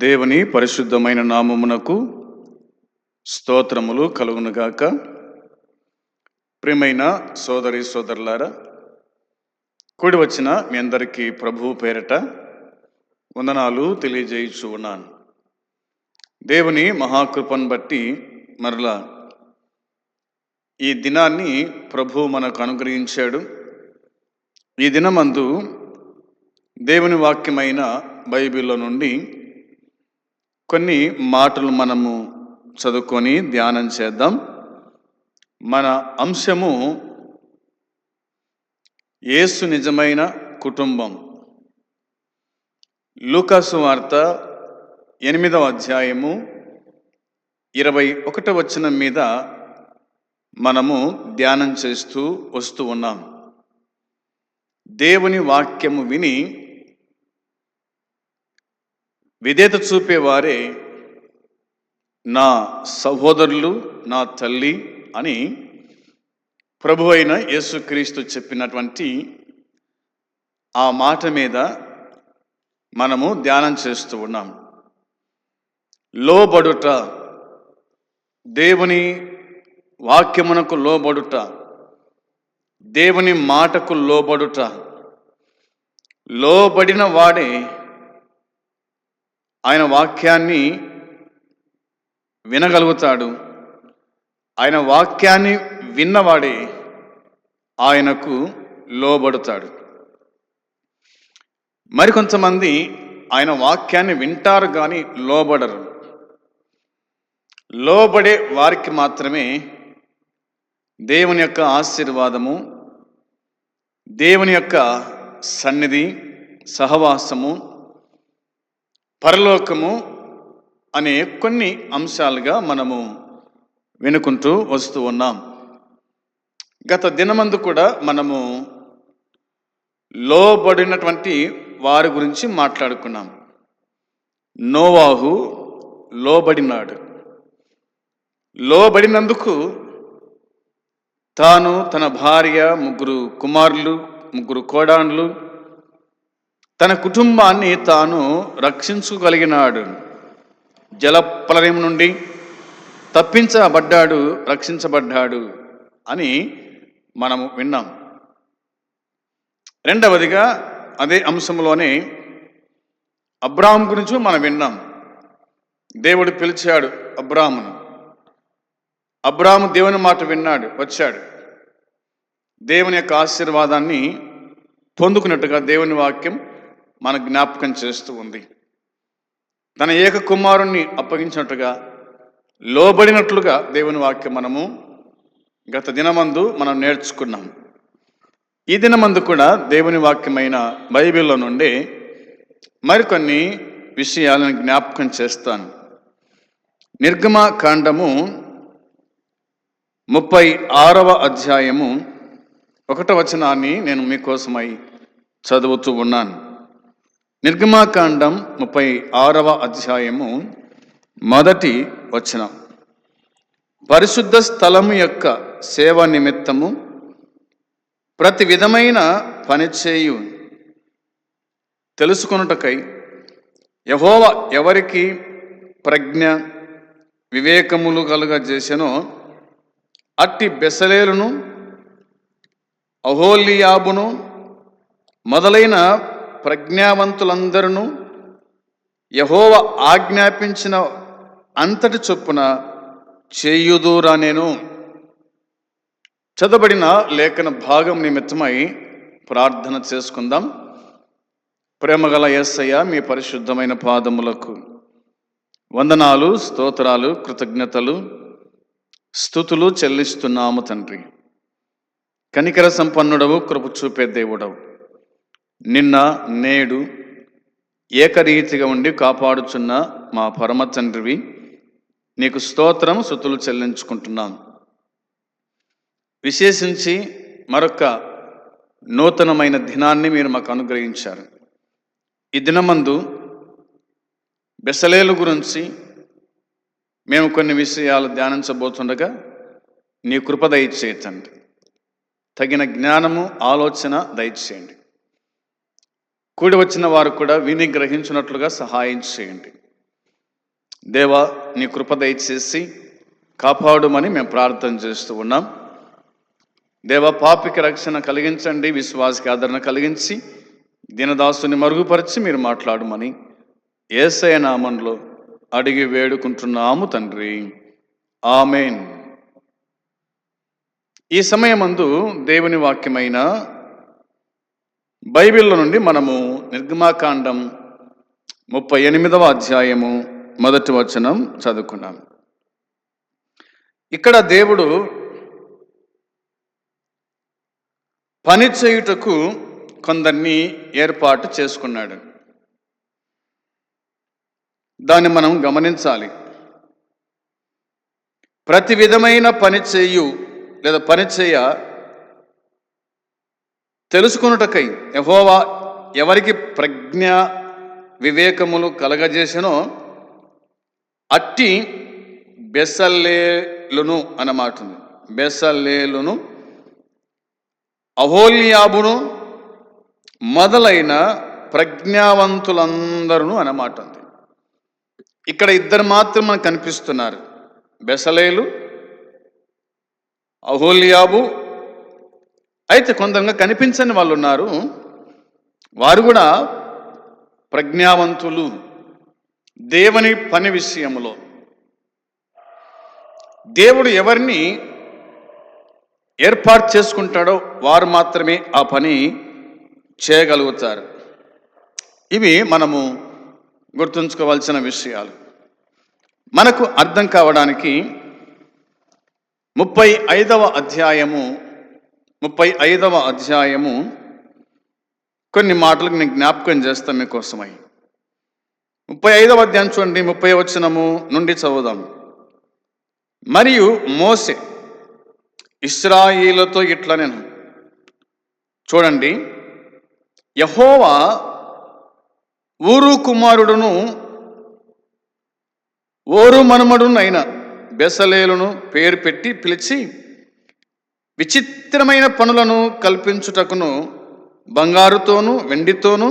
దేవుని పరిశుద్ధమైన నామమునకు స్తోత్రములు కలుగునుగాక. ప్రియమైన సోదరి సోదరులారా కూడి వచ్చిన మీ అందరికీ ప్రభువు పేరట వందనాలు తెలియజేయచ్చు ఉన్నాను. దేవుని మహాకృపను బట్టి మరలా ఈ దినాన్ని ప్రభు మనకు అనుగ్రహించాడు. ఈ దినమందు దేవుని వాక్యమైన బైబిల్లో నుండి కొన్ని మాటలు మనము చదువుకొని ధ్యానం చేద్దాం. మన అంశము ఏసు నిజమైన కుటుంబం. లూకాసు వార్త ఎనిమిదవ అధ్యాయము ఇరవై ఒకటవ వచనం మీద మనము ధ్యానం చేస్తూ వస్తూ ఉన్నాం. దేవుని వాక్యము విని విధేత చూపేవారే నా సహోదరులు నా తల్లి అని ప్రభు అయిన యేసుక్రీస్తు చెప్పినటువంటి ఆ మాట మీద మనము ధ్యానం చేస్తూ ఉన్నాం. లోబడుట దేవుని వాక్యమునకు లోబడుట దేవుని మాటకు లోబడుట లోబడిన వాడే ఆయన వాక్యాన్ని వినగలుగుతాడు. ఆయన వాక్యాన్ని విన్నవాడే ఆయనకు లోబడుతాడు. మరికొంతమంది ఆయన వాక్యాన్ని వింటారు కానీ లోబడరు. లోబడే వారికి మాత్రమే దేవుని యొక్క ఆశీర్వాదము దేవుని యొక్క సన్నిధి సహవాసము పరలోకము అనే కొన్ని అంశాలుగా మనము వినుకుంటూ వస్తూ ఉన్నాం. గత దినమందు కూడా మనము లోబడినటువంటి వారి గురించి మాట్లాడుకున్నాం. నోవాహు లోబడినాడు. లోబడినందుకు తాను తన భార్య ముగ్గురు కుమారులు ముగ్గురు కోడాన్లు తన కుటుంబాన్ని తాను రక్షించుకోగలిగినాడు జలపలయం నుండి తప్పించబడ్డాడు రక్షించబడ్డాడు అని మనము విన్నాం. రెండవదిగా అదే అంశంలోనే అబ్రాహం గురించి మనం విన్నాం. దేవుడు పిలిచాడు అబ్రాహ్మును. అబ్రాహం దేవుని మాట విన్నాడు వచ్చాడు. దేవుని యొక్క ఆశీర్వాదాన్ని పొందుకున్నట్టుగా దేవుని వాక్యం మన జ్ఞాపకం చేస్తూ ఉంది. తన ఏక కుమారుణ్ణి అప్పగించినట్టుగా లోబడినట్లుగా దేవుని వాక్యం మనము గత దినమందు మనం నేర్చుకున్నాం. ఈ దినమందు కూడా దేవుని వాక్యమైన బైబిల్లో నుండి మరికొన్ని విషయాలను జ్ఞాపకం చేస్తాను. నిర్గమ కాండము ముప్పై ఆరవ అధ్యాయము ఒకట వచనాన్ని నేను మీకోసమై చదువుతూ ఉన్నాను. నిర్గమాకాండం ముప్పై ఆరవ అధ్యాయము మొదటి వచనం. పరిశుద్ధ స్థలము యొక్క సేవ నిమిత్తము ప్రతి విధమైన పనిచేయు తెలుసుకొనుటకై యహోవ ఎవరికి ప్రజ్ఞ వివేకములు కలుగ చేసెనో అట్టి బెసలేలును అహోలియాబును మొదలైన ప్రజ్ఞావంతులందరూ యహోవ ఆజ్ఞాపించిన అంతటి చొప్పున చేయుదూరా నేను. చదబడిన లేఖన భాగం నిమిత్తమై ప్రార్థన చేసుకుందాం. ప్రేమగల యేసయ్య మీ పరిశుద్ధమైన పాదములకు వందనాలు స్తోత్రాలు కృతజ్ఞతలు స్థుతులు చెల్లిస్తున్నాము తండ్రి. కనికర సంపన్నుడవు కృప చూపే దేవుడవు. నిన్న నేడు ఏకరీతిగా ఉండి కాపాడుచున్న మా పరమ తండ్రివి నీకు స్తోత్రం శృతులు చెల్లించుకుంటున్నాం. విశేషించి మరొక నూతనమైన దినాన్ని మీరు మాకు అనుగ్రహించారు. ఈ దినమందు బెసలేలు గురించి మేము కొన్ని విషయాలు ధ్యానించబోతుండగా నీ కృప దయచేయతండి తగిన జ్ఞానము ఆలోచన దయచేయండి. కూడి వచ్చిన వారు కూడా విని గ్రహించినట్లుగా సహాయం చేయండి. దేవా నీ కృప దయచేసి కాపాడుమని మేము ప్రార్థన చేస్తూ ఉన్నాం. దేవ పాపికి రక్షణ కలిగించండి విశ్వాసకి ఆదరణ కలిగించి దీనదాసుని మరుగుపరిచి మీరు మాట్లాడమని ఏసయ నామంలో అడిగి వేడుకుంటున్నాము తండ్రి. ఆమెన్. ఈ సమయమందు దేవుని వాక్యమైన బైబిల్లో నుండి మనము నిర్గమాకాండం ముప్పై ఎనిమిదవ అధ్యాయము మొదటి వచనం చదువుకున్నాం. ఇక్కడ దేవుడు పని చేయుటకు కొందరిని ఏర్పాటు చేసుకున్నాడు. దాన్ని మనం గమనించాలి. ప్రతి విధమైన పని చేయు లేదా పని చేయ తెలుసుకొనుటకై యహోవా ఎవరికి ప్రజ్ఞ వివేకములు కలగజేసినో అట్టి బెసల్లేలును అన్నమాట ఉంది బెసల్లేలును అహోల్యాబును మొదలైన ప్రజ్ఞావంతులందరూ అన్నమాట ఉంది ఇక్కడ ఇద్దరు మాత్రం మనకు కనిపిస్తున్నారు. బెసలేలు అహోలియాబు అయితే కొందరుగా కనిపించని వాళ్ళు ఉన్నారు వారు కూడా ప్రజ్ఞావంతులు. దేవుని పని విషయంలో. దేవుడు ఎవరిని ఏర్పాటు చేసుకుంటాడో వారు మాత్రమే ఆ పని చేయగలుగుతారు. ఇవి మనము గుర్తుంచుకోవాల్సిన విషయాలు. మనకు అర్థం కావడానికి ముప్పై ఐదవ అధ్యాయము ముప్పై ఐదవ అధ్యాయము. కొన్ని మాటలకు నేను జ్ఞాపకం చేస్తాను మీకోసమై. ముప్పై ఐదవ అధ్యాయం చూడండి ముప్పై వచనము నుండి చదువుదాం. మరియు మోసే ఇస్రాయిలతో ఇట్లా నేను చూడండి యహోవా ఊరు కుమారుడును ఓరు మనుమడునైన బెసలేలును పేరు పెట్టి పిలిచి విచిత్రమైన పనులను కల్పించుటకును బంగారుతోను వెండితోను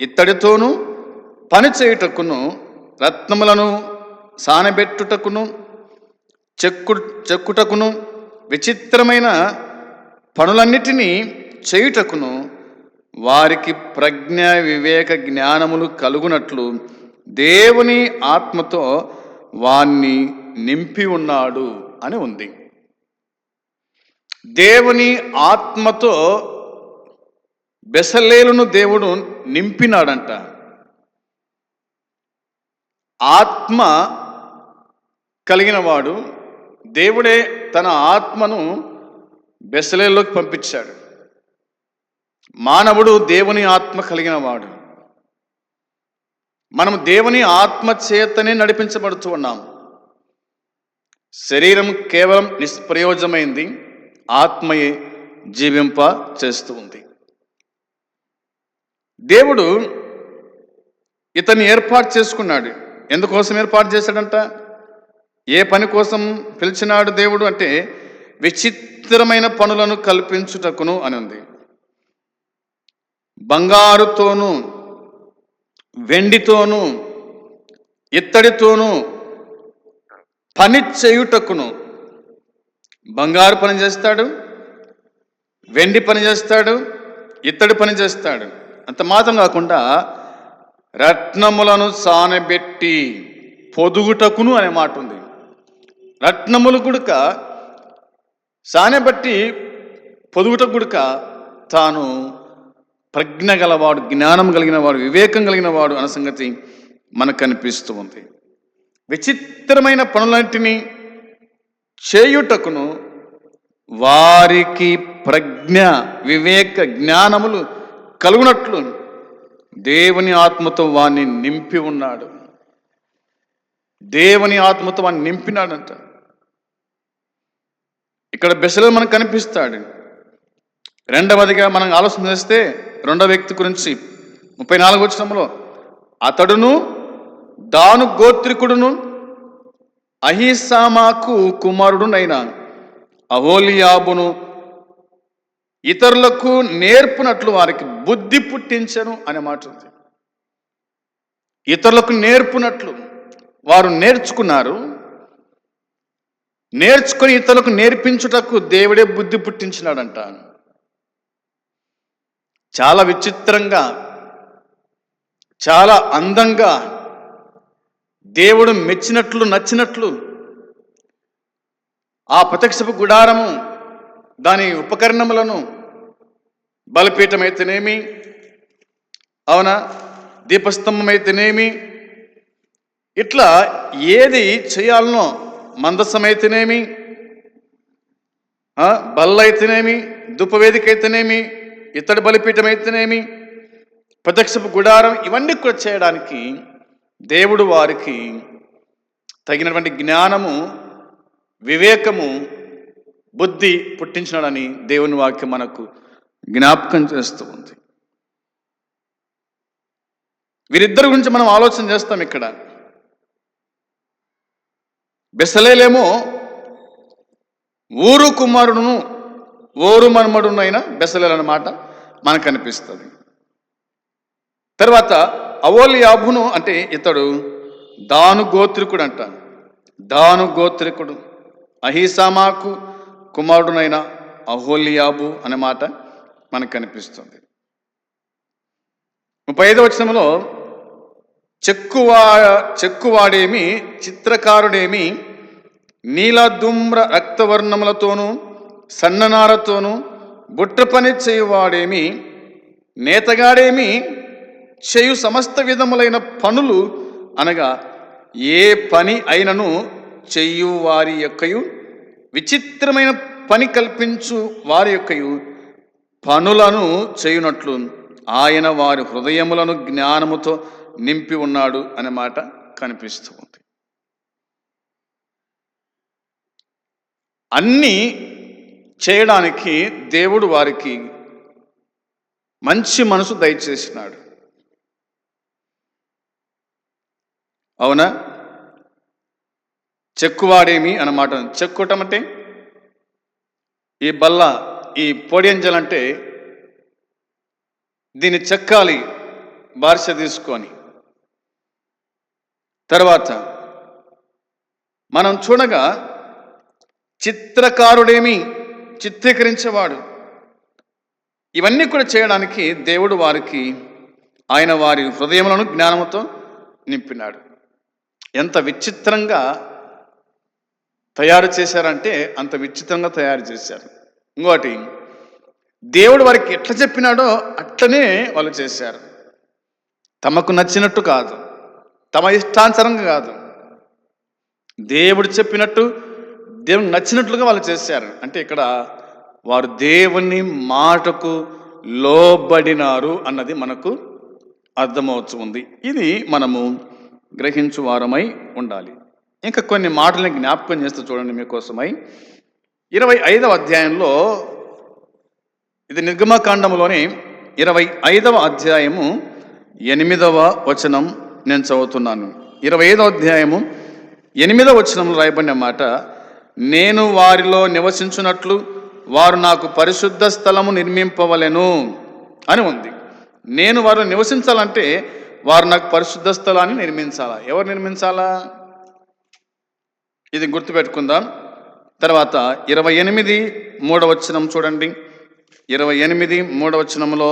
ఇత్తడితోను పని చేయుటకును రత్నములను సానబెట్టుటకును చెక్కు చెక్కుటకును విచిత్రమైన పనులన్నిటినీ చేయుటకును వారికి ప్రజ్ఞ వివేక జ్ఞానములు కలుగునట్లు దేవుని ఆత్మతో వాణ్ణి నింపి ఉన్నాడు అని ఉంది. దేవుని ఆత్మతో బెసలేలును దేవుడు నింపినాడంట. ఆత్మ కలిగినవాడు దేవుడే తన ఆత్మను బెసలేలోకి పంపించాడు. మానవుడు దేవుని ఆత్మ కలిగినవాడు. మనం దేవుని ఆత్మ చేతనే నడిపించబడుతూ ఉన్నాం. శరీరం కేవలం నిష్ప్రయోజమైంది ఆత్మయే జీవింప చేస్తూ ఉంది. దేవుడు ఇతన్ని ఏర్పాటు చేసుకున్నాడు. ఎందుకోసం ఏర్పాటు చేశాడంట? ఏ పని కోసం పిలిచినాడు దేవుడు అంటే విచిత్రమైన పనులను కల్పించుటకును అని ఉంది బంగారుతోనూ వెండితోనూ ఇత్తడితోనూ పని చేయుటకును బంగారు పని చేస్తాడు వెండి పని చేస్తాడు ఇత్తడి పని చేస్తాడు. అంత మాత్రం కాకుండా రత్నములను సానబెట్టి పొదుగుటకును అనే మాట ఉంది. రత్నములు గుడక సానబెట్టి పొదుగుట గుడక తాను ప్రజ్ఞ గలవాడు జ్ఞానం కలిగినవాడు వివేకం కలిగిన వాడు అన్న సంగతి మనకు కనిపిస్తూ ఉంది. విచిత్రమైన పనులన్నింటినీ చేయుటకును వారికి ప్రజ్ఞ వివేక జ్ఞానములు కలుగునట్లు దేవుని ఆత్మతో వాణ్ణి నింపి ఉన్నాడు. దేవుని ఆత్మతో వాణ్ణి నింపినాడంట. ఇక్కడ బెసలు మనకు కనిపిస్తాడు. రెండవదిగా మనం ఆలోచన చేస్తే రెండవ వ్యక్తి గురించి ముప్పై నాలుగు వచ్చినంలో అతడును దాను గోత్రికుడును అహిసామాకు కుమారుడునైన అహోలియాబును ఇతరులకు నేర్పునట్లు వారికి బుద్ధి పుట్టించను అనే మాట ఉంది. ఇతరులకు నేర్పునట్లు వారు నేర్చుకున్నారు. నేర్చుకుని ఇతరులకు నేర్పించుటకు దేవుడే బుద్ధి పుట్టించినాడంట. చాలా విచిత్రంగా చాలా అందంగా దేవుడు మెచ్చినట్లు నచ్చినట్లు ఆ ప్రత్యక్షపు గుడారము దాని ఉపకరణములను బలపీఠమైతేనేమి అయితేనేమి అవునా? దీపస్తంభమైతేనేమి ఇట్లా ఏది చేయాలనో మందసమైతేనేమి అయితేనేమి ఆ, అయితేనేమి ఇతడి అయితేనేమి ఇత్తడి బలిపీఠం అయితేనేమి ప్రత్యక్షపు గుడారం ఇవన్నీ కూడా చేయడానికి దేవుడు వారికి తగినటువంటి జ్ఞానము వివేకము బుద్ధి పుట్టించినాడని దేవుని వాక్యం మనకు జ్ఞాపకం చేస్తూ ఉంది. వీరిద్దరి గురించి మనం ఆలోచన చేస్తాం ఇక్కడ. బెసలేలేమో ఊరు కుమారుడును ఓరు మన్మడునైన బెసలేలు అన్నమాట మనకు అనిపిస్తుంది. తర్వాత అవోలియాబును అంటే ఇతడు దాను గోత్రికుడు అంట దాను గోత్రికుడు. అహీసామాకు కుమారుడునైన అహోలియాబు అనే మాట మనకు కనిపిస్తుంది. ముప్పై ఐదవ వచనంలో చెక్కువా చెక్కువాడేమి చిత్రకారుడేమి నీలదుమ్ర రక్తవర్ణములతోనూ సన్ననారతోనూ బుట్ట పని చేయువాడేమి నేతగాడేమి చేయు సమస్త విధములైన పనులు అనగా ఏ పని అయినను చెయ్యు వారి యొక్కయు విచిత్రమైన పని కల్పించు వారి యొక్కయు పనులను చేయునట్లు ఆయన వారి హృదయములను జ్ఞానముతో నింపి ఉన్నాడు అనే మాట కనిపిస్తూ ఉంది. అన్నీ చేయడానికి దేవుడు వారికి మంచి మనసు దయచేసినాడు. అవునా? చెక్కువాడేమి అన్నమాట. చెక్కుటం అంటే ఈ బల్ల ఈ పొడియంజలంటే దీన్ని చెక్కాలి బార్ష తీసుకొని. తర్వాత మనం చూడగా చిత్రకారుడేమి చిత్రీకరించేవాడు. ఇవన్నీ కూడా చేయడానికి దేవుడు వారికి ఆయన వారి హృదయములను జ్ఞానముతో నింపినాడు. ఎంత విచిత్రంగా తయారు చేశారంటే అంత విచిత్రంగా తయారు చేశారు. ఇంకోటి దేవుడు వారికి ఎట్లా చెప్పినాడో అట్లనే వాళ్ళు చేశారు. తమకు నచ్చినట్టు కాదు. తమ ఇష్టానుసారంగా కాదు. దేవుడు చెప్పినట్టు దేవుడు నచ్చినట్లుగా వాళ్ళు చేశారు. అంటే ఇక్కడ వారు దేవుని మాటకు లోబడినారు అన్నది మనకు అర్థమవుతుంది. ఇది మనము గ్రహించు వారమై ఉండాలి. ఇంకా కొన్ని మాటలను జ్ఞాపకం చేస్తూ చూడండి మీకోసమై. ఇరవై ఐదవ అధ్యాయంలో ఇది నిర్గమకాండంలోని ఇరవై ఐదవ అధ్యాయము ఎనిమిదవ వచనం నేను చదువుతున్నాను. ఇరవై ఐదవ అధ్యాయము ఎనిమిదవ వచనంలో రాయబడిన మాట నేను వారిలో నివసించున్నట్లు వారు నాకు పరిశుద్ధ స్థలము నిర్మింపవలెను అని ఉంది. నేను వారు నివసించాలంటే వారు నాకు పరిశుద్ధ స్థలాన్ని నిర్మించాలా? ఎవరు నిర్మించాలా? ఇది గుర్తుపెట్టుకుందాం. తర్వాత ఇరవై ఎనిమిది మూడవచనం చూడండి. ఇరవై ఎనిమిది మూడవచనంలో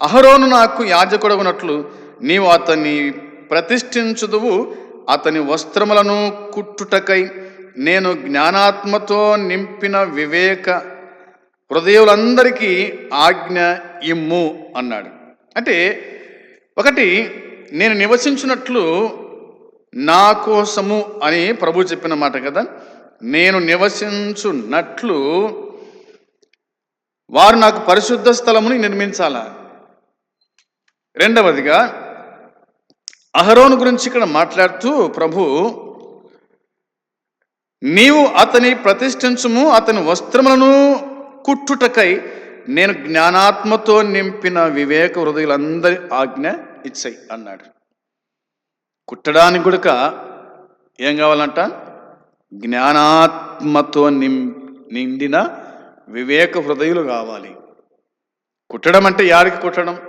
అహరోను నాకు యాజకుడగునట్లు నీవు అతన్ని ప్రతిష్ఠించుదువు అతని వస్త్రములను కుట్టుటకై నేను జ్ఞానాత్మతో నింపిన వివేక హృదయులందరికీ ఆజ్ఞ ఇమ్ము అన్నాడు. అంటే ఒకటి నేను నివసించినట్లు నా కోసము అని ప్రభు చెప్పిన మాట కదా? నేను నివసించున్నట్లు వారు నాకు పరిశుద్ధ స్థలముని నిర్మించాలా? రెండవదిగా అహరోను గురించి ఇక్కడ మాట్లాడుతూ ప్రభు నీవు అతని ప్రతిష్ఠించుము అతని వస్త్రములను కుట్టుటకై నేను జ్ఞానాత్మతో నింపిన వివేక హృదయులందరి ఆజ్ఞ ఇచ్చాయి అన్నాడు. కుట్టడానికి కూడా ఏం కావాలంట? జ్ఞానాత్మతో నిం నిండిన వివేక హృదయులు కావాలి. కుట్టడం అంటే యాడికి కుట్టడం?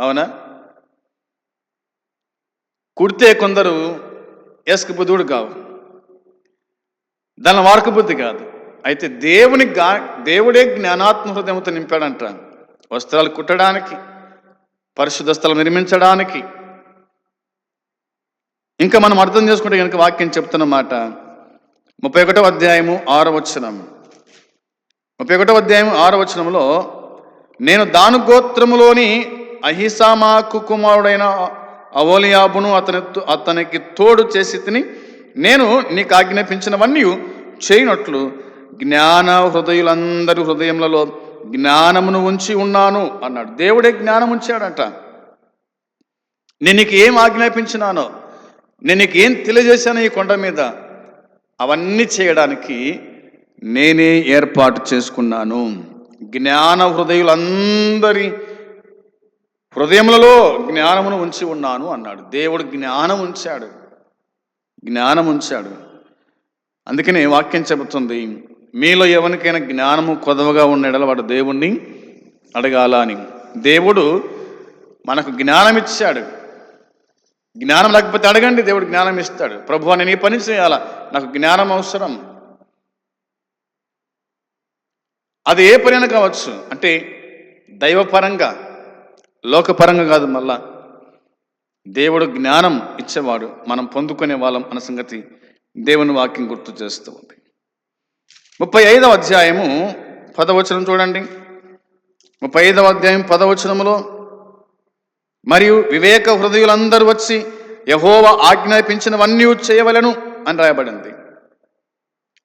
అవునా? కుడితే కొందరు ఎస్కి బుద్ధుడు కావు. దాని వాడక బుద్ధి కాదు. అయితే దేవుని గా దేవుడే జ్ఞానాత్మ హృదయంతో నింపాడంట. వస్త్రాలు కుట్టడానికి పరిశుద్ధ స్థలం నిర్మించడానికి. ఇంకా మనం అర్థం చేసుకుంటే కనుక వాక్యం చెప్తున్నమాట ముప్పై ఒకటో అధ్యాయము ఆరో వచనం. ముప్పై ఒకటో అధ్యాయం ఆరో వచనంలో నేను దాను గోత్రములోని అహిసామాకు కుమారుడైన అవోలియాబును అతని అతనికి తోడు చేసి తిని నేను నీకు ఆజ్ఞాపించినవన్నీ చేయనట్లు. జ్ఞాన హృదయులందరి హృదయములలో జ్ఞానమును ఉంచి ఉన్నాను అన్నాడు. దేవుడే జ్ఞానం ఉంచాడంట. నేను నీకు ఏం ఆజ్ఞాపించినానో నేను నీకు ఏం తెలియజేశాను ఈ కొండ మీద అవన్నీ చేయడానికి నేనే ఏర్పాటు చేసుకున్నాను. జ్ఞాన హృదయులందరి హృదయములలో జ్ఞానమును ఉంచి ఉన్నాను అన్నాడు. దేవుడు జ్ఞానం ఉంచాడు. జ్ఞానం ఉంచాడు. అందుకనే వాక్యం చెబుతుంది మీలో ఎవరికైనా జ్ఞానము కొదవగా ఉన్న వాడు దేవుణ్ణి అడగాల అని. దేవుడు మనకు జ్ఞానం ఇచ్చాడు. జ్ఞానం లేకపోతే అడగండి దేవుడు జ్ఞానం ఇస్తాడు. ప్రభు నేను ఈ పని చేయాలా. నాకు జ్ఞానం అవసరం. అది ఏ పనైనా కావచ్చు. అంటే దైవపరంగా లోకపరంగా కాదు మళ్ళా. దేవుడు జ్ఞానం ఇచ్చేవాడు. మనం పొందుకునే వాళ్ళం అన్న సంగతి దేవుని వాక్యం గుర్తు చేస్తూ ఉంది. ముప్పై ఐదవ అధ్యాయము పదవచనం చూడండి. ముప్పై ఐదవ అధ్యాయం పదవచనములో మరియు వివేక హృదయులందరూ వచ్చి యహోవ ఆజ్ఞాపించినవన్నీ చేయవలను అని రాయబడింది.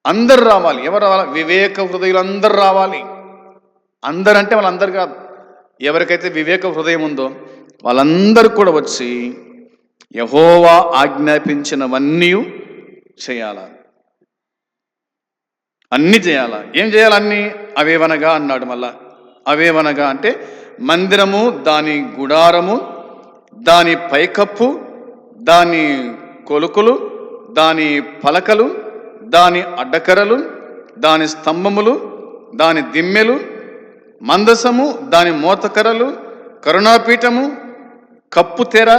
అందరు రావాలి. ఎవరు రావాలి? వివేక హృదయులందరూ రావాలి. అందరంటే వాళ్ళందరు కాదు. ఎవరికైతే వివేక హృదయం ఉందో వాళ్ళందరూ కూడా వచ్చి యహోవా ఆజ్ఞాపించినవన్నీ చేయాలి? అన్నీ చేయాలా? ఏం చేయాలన్నీ అవేవనగా అన్నాడు మళ్ళా. అవేవనగా అంటే మందిరము దాని గుడారము దాని పైకప్పు దాని కొలుకులు దాని పలకలు దాని అడ్డకరలు దాని స్తంభములు దాని దిమ్మెలు మందసము దాని మోతకరలు కరుణాపీఠము కప్పు తెర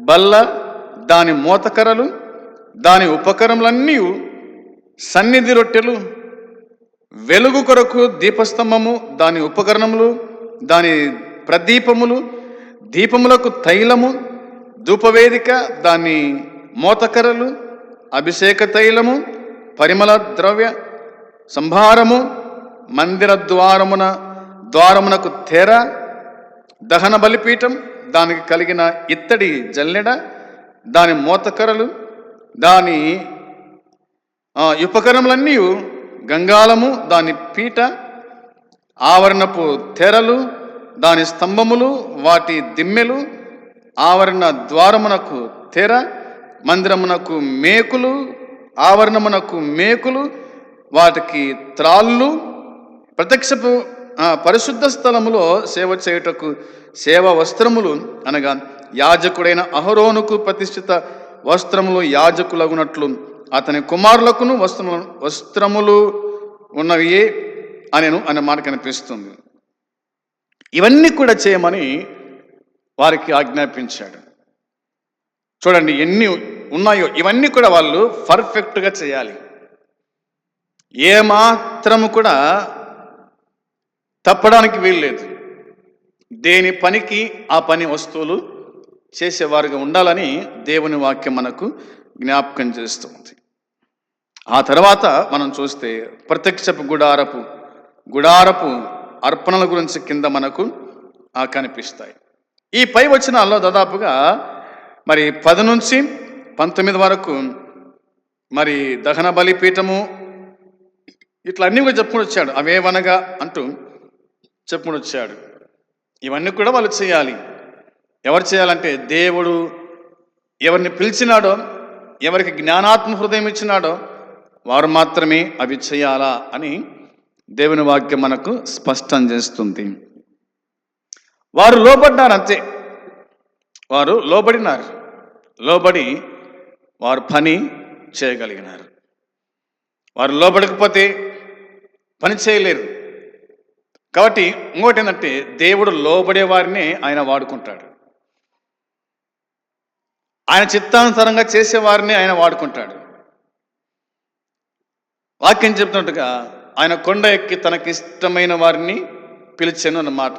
బల్ల దాని మోతకరలు దాని ఉపకరములన్నీ సన్నిధి రొట్టెలు వెలుగు కొరకు దీపస్తంభము దాని ఉపకరణములు దాని ప్రదీపములు దీపములకు తైలము ధూపవేదిక దాని మోతకరలు అభిషేక తైలము పరిమళ ద్రవ్య సంభారము మందిర ద్వారమున ద్వారమునకు తెర దహన బలిపీఠం దానికి కలిగిన ఇత్తడి జల్లెడ దాని మోతకరలు దాని ఆ, ఉపకరణములన్నీ గంగాళము దాని పీట ఆవరణపు తెరలు దాని స్తంభములు వాటి దిమ్మెలు ఆవరణ ద్వారమునకు తెర మందిరమునకు మేకులు ఆవరణమునకు మేకులు వాటికి త్రాళ్ళు ప్రత్యక్షపు పరిశుద్ధ స్థలములో సేవ చేయుటకు సేవ వస్త్రములు అనగా యాజకుడైన అహరోనుకు ప్రతిష్ఠిత వస్త్రములు యాజకులగునట్లు. అతని కుమారులకును వస్త్రములు వస్త్రములు ఉన్నవియే అనేను అనే మాట కనిపిస్తుంది. ఇవన్నీ కూడా చేయమని వారికి ఆజ్ఞాపించాడు. చూడండి ఎన్ని ఉన్నాయో ఇవన్నీ కూడా వాళ్ళు పర్ఫెక్ట్గా చేయాలి. ఏమాత్రము కూడా తప్పడానికి వీల్లేదు. దేని పనికి ఆ పని వస్తువులు చేసేవారుగా ఉండాలని దేవుని వాక్యం మనకు జ్ఞాపకం చేస్తుంది. ఆ తర్వాత మనం చూస్తే ప్రత్యక్షపు గుడారపు గుడారపు అర్పణల గురించి కింద మనకు కనిపిస్తాయి. ఈ పై వచనాల్లో దాదాపుగా మరి పది నుంచి పంతొమ్మిది వరకు మరి దహన బలిపీఠము ఇట్లా అన్నీ కూడా చెప్పుకుని వచ్చాడు. అవేవనగా అంటూ చెప్పుకుని వచ్చాడు. ఇవన్నీ కూడా వాళ్ళు చేయాలి. ఎవరు చేయాలంటే దేవుడు ఎవరిని పిలిచినాడో ఎవరికి జ్ఞానాత్మ హృదయం ఇచ్చినాడో వారు మాత్రమే అవి చేయాలా అని దేవుని వాక్యం మనకు స్పష్టం చేస్తుంది. వారు లోపడ్డారు అంతే. వారు లోబడినారు. లోబడి వారు పని చేయగలిగినారు. వారు లోబడకపోతే పని చేయలేరు. కాబట్టి ఇంకోటి ఏంటంటే దేవుడు లోబడే వారిని ఆయన వాడుకుంటాడు. ఆయన చిత్తానుసారంగా చేసేవారిని ఆయన వాడుకుంటాడు. వాక్యం చెప్తున్నట్టుగా ఆయన కొండ ఎక్కి తనకిష్టమైన వారిని పిలిచాను అన్నమాట.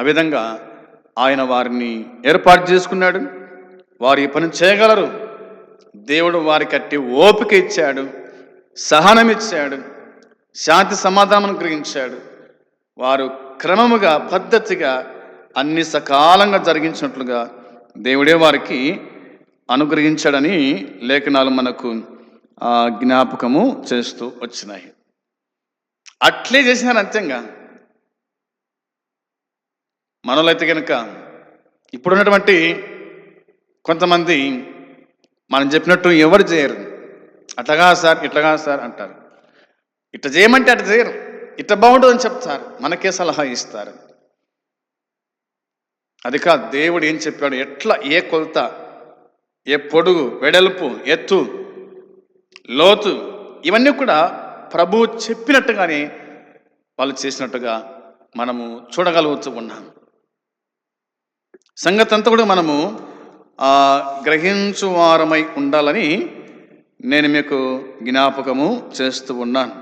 ఆ విధంగా ఆయన వారిని ఏర్పాటు చేసుకున్నాడు. వారు ఈ పని చేయగలరు. దేవుడు వారికి అట్టి ఓపిక ఇచ్చాడు. సహనం ఇచ్చాడు. శాంతి సమాధానం అనుగ్రహించాడు వారు క్రమముగా పద్ధతిగా అన్ని సకాలంగా జరిగించినట్లుగా దేవుడే వారికి అనుగ్రహించాడని లేఖనాలు మనకు జ్ఞాపకము చేస్తూ వచ్చినాయి. అట్లే చేసినారు అంత్యంగా మనలైతే కనుక ఇప్పుడున్నటువంటి కొంతమంది మనం చెప్పినట్టు ఎవరు చేయరు. అట్లగా సార్ ఇట్లగా సార్ అంటారు. ఇట్లా చేయమంటే అట్లా చేయరు. ఇట్లా బాగుంటుంది అని చెప్తారు. మనకే సలహా ఇస్తారు. అది కాదు దేవుడు ఏం చెప్పాడు? ఎట్లా ఏ కొలత ఏ పొడుగు వెడల్పు ఎత్తు లోతు ఇవన్నీ కూడా ప్రభు చెప్పినట్టుగానే వాళ్ళు చేసినట్టుగా మనము చూడగలుగుతూ ఉన్నాం. సంగతి అంతా కూడా మనము గ్రహించువారమై ఉండాలని నేను మీకు జ్ఞాపకము చేస్తూ ఉన్నాను.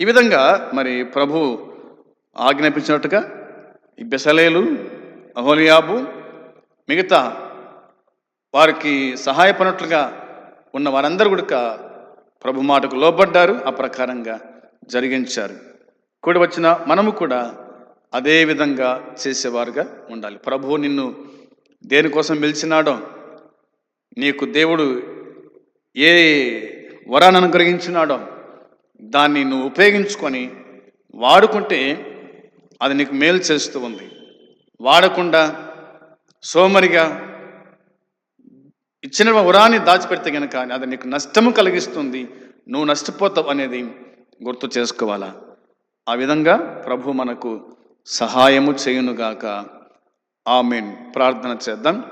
ఈ విధంగా మరి ప్రభు ఆజ్ఞాపించినట్టుగా ఈ బెసలేలు అహోలియాబు మిగతా వారికి సహాయపడినట్లుగా ఉన్న వారందరూ కూడా ప్రభు మాటకు లోబడ్డారు ఆ ప్రకారంగా జరిగించారు. కూడి వచ్చిన మనము కూడా అదే విధంగా చేసేవారుగా ఉండాలి. ప్రభువు నిన్ను దేనికోసం పిలిచినాడో నీకు దేవుడు ఏ వరాన్ని అనుగ్రహించినాడో దాన్ని నువ్వు ఉపయోగించుకొని వాడుకుంటే అది నీకు మేలు చేస్తూ ఉంది. వాడకుండా సోమరిగా ఇచ్చిన వరాన్ని దాచిపెడితే కనుక అది నీకు నష్టము కలిగిస్తుంది. నువ్వు నష్టపోతావు అనేది గుర్తు చేసుకోవాలా? ఆ విధంగా ప్రభు మనకు సహాయము చేయునుగాక. ఆమెన్. ప్రార్థన చేద్దాం.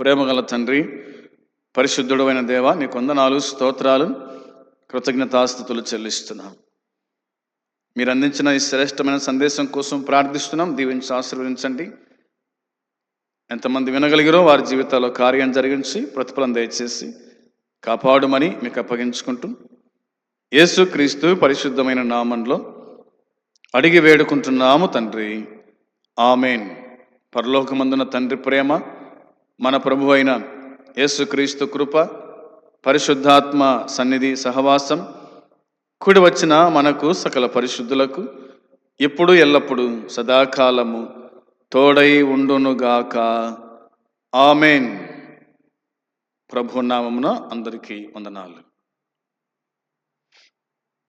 ప్రేమగల తండ్రి పరిశుద్ధుడైన దేవ నీ కొందనాలు స్తోత్రాలు కృతజ్ఞతాస్థుతులు చెల్లిస్తున్నాం. మీరు అందించిన ఈ శ్రేష్టమైన సందేశం కోసం ప్రార్థిస్తున్నాం. దీవించి ఆశీర్వదించండి. ఎంతమంది వినగలిగిరో వారి జీవితాల్లో కార్యం జరిగించి ప్రతిఫలం దయచేసి కాపాడుమని మీకు అప్పగించుకుంటూ యేసుక్రీస్తు పరిశుద్ధమైన నామంలో అడిగి వేడుకుంటున్నాము తండ్రి. ఆమెన్. పరలోకమందున తండ్రి ప్రేమ మన ప్రభు అయిన యేసుక్రీస్తు కృప పరిశుద్ధాత్మ సన్నిధి సహవాసం కూడి వచ్చిన మనకు సకల పరిశుద్ధులకు ఎప్పుడు ఎల్లప్పుడు సదాకాలము. తోడై ఉండునుగాక ఆమెన్. ప్రభు నామమున అందరికీ వందనాలు.